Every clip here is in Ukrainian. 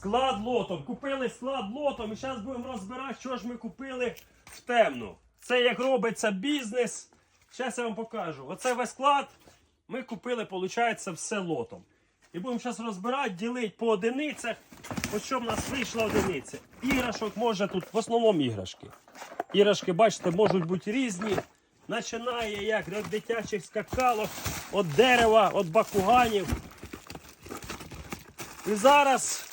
Склад лотом. Купили склад лотом і зараз будемо розбирати, що ж ми купили в темну. Це як робиться бізнес. Зараз я вам покажу. Оце весь склад ми купили, виходить, все лотом. І будемо зараз розбирати, ділити по одиницях. Ось що в нас вийшла одиниця. Іграшок може тут в основному іграшки. Іграшки, бачите, можуть бути різні. Починає як від дитячих скакалок, від дерева, від бакуганів. І зараз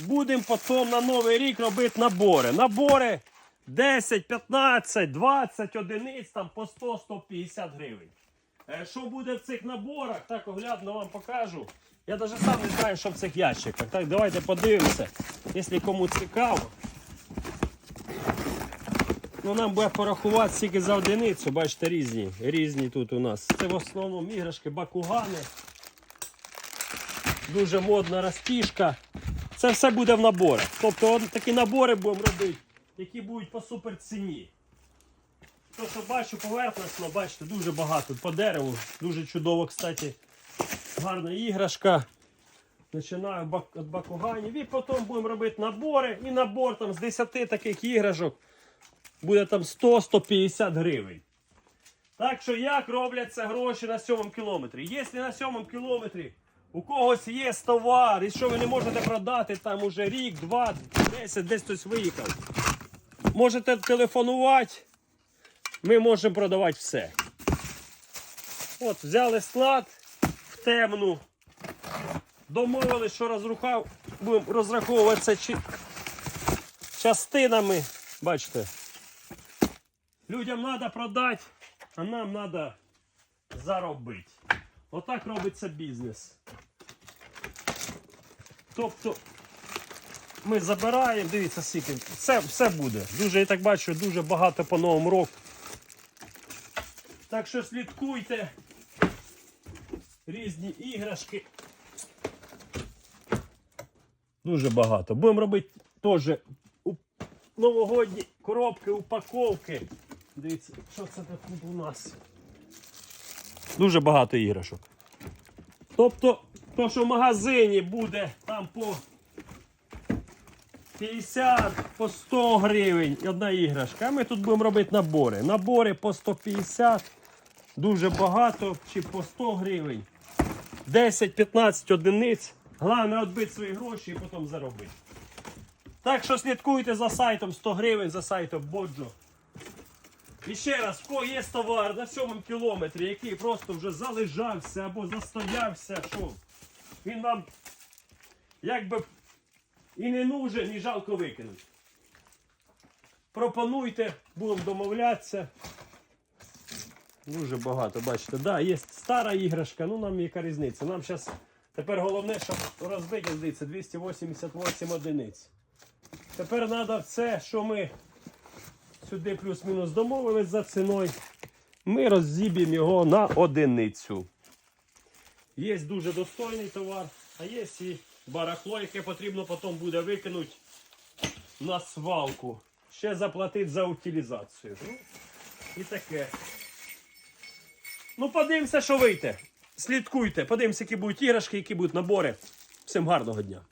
будемо потім на новий рік робити набори. Набори 10, 15, 20 одиниць там по 100-150 гривень. Е, Що буде в цих наборах, так оглядно вам покажу. Я навіть сам не знаю, що в цих ящиках. Так, давайте подивимося, якщо кому цікаво. Ну, нам буде порахувати тільки за одиницю, бачите, різні. Різні тут у нас. Це в основному іграшки, бакугани. Дуже модна розтіжка. Це все буде в наборах. Тобто такі набори будемо робити, які будуть по суперціні. То, що бачу поверхностно, бачите, дуже багато по дереву. Дуже чудово, кстати, гарна іграшка. Починаю від бакуганів. І потім будемо робити набори. І набор там з 10 таких іграшок буде там 100-150 гривень. Так що як робляться гроші на сьомому кілометрі? Якщо на сьомому кілометрі у когось є товар, і що ви не можете продати там уже рік, два, десять, десь хтось виїхав. Можете телефонувати, ми можемо продавати все. От, взяли склад в темну. Домовились, що розрухав, будемо розраховуватися чи... частинами. Бачите. Людям треба продати, а нам треба заробити. Отак робиться бізнес. Тобто ми забираємо, дивіться, скільки. Все, все буде. Дуже, я так бачу, дуже багато по новому року. Так що слідкуйте. Різні іграшки. Дуже багато. Будемо робити теж новогодні коробки, упаковки. Дивіться, що це тут у нас. Дуже багато іграшок. Тобто, то, що в магазині буде там по 50, по 100 гривень одна іграшка. А ми тут будемо робити набори. Набори по 150, дуже багато, чи по 100 гривень. 10-15 одиниць. Головне відбити свої гроші і потім заробити. Так що слідкуйте за сайтом 100 гривень, за сайтом Боджо. І ще раз, в кого є товар на сьомому кілометрі, який просто вже залежався або застоявся, що він вам якби і не нужен, і жалко викинути. Пропонуйте, будемо домовлятися. Дуже багато, бачите, да, є стара іграшка, ну нам яка різниця. Нам зараз тепер головне, щоб розбити, здається, 288 одиниць. Тепер треба все, що ми сюди плюс-мінус домовились за ціною. Ми роззіб'ємо його на одиницю. Є дуже достойний товар, а є і барахло, яке потрібно потім буде викинути на свалку. Ще заплатити за утилізацію. І таке. Ну, подивимося, що вийде. Слідкуйте, подивимося, які будуть іграшки, які будуть набори. Всім гарного дня!